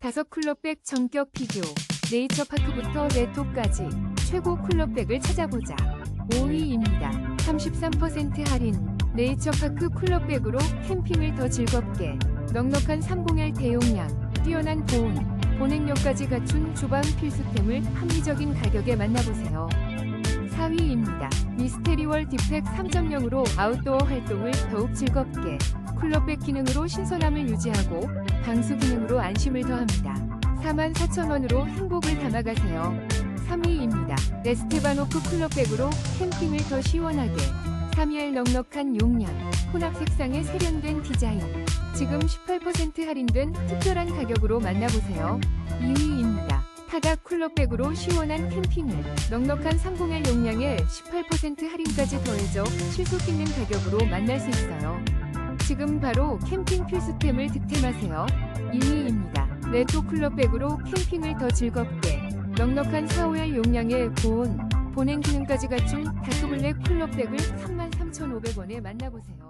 다섯 쿨러백 전격 비교. 네이처파크부터 레토까지 최고 쿨러백을 찾아보자. 5위입니다. 33% 할인. 네이처파크 쿨러백으로 캠핑을 더 즐겁게. 넉넉한 301 대용량, 뛰어난 보온, 보냉력까지 갖춘 주방 필수템을 합리적인 가격에 만나보세요. 4위입니다. 미스테리월 딥팩 3.0으로 아웃도어 활동을 더욱 즐겁게 쿨러백 기능으로 신선함을 유지하고 방수 기능으로 안심을 더합니다. 44,000원으로 행복을 담아가세요. 3위입니다. 레스테바노크 쿨러백으로 캠핑을 더 시원하게 3일 넉넉한 용량, 혼합 색상의 세련된 디자인 지금 18% 할인된 특별한 가격으로 만나보세요. 2위입니다. 타닥 쿨러백으로 시원한 캠핑을 넉넉한 301 용량에 18% 할인까지 더해져 실속 있는 가격으로 만날 수 있어요. 지금 바로 캠핑 필수템을 득템하세요. 2위입니다. 레토 쿨러백으로 캠핑을 더 즐겁게 넉넉한 451 용량의 보온, 보냉 기능까지 갖춘 다크블랙 쿨러백을 33,500원에 만나보세요.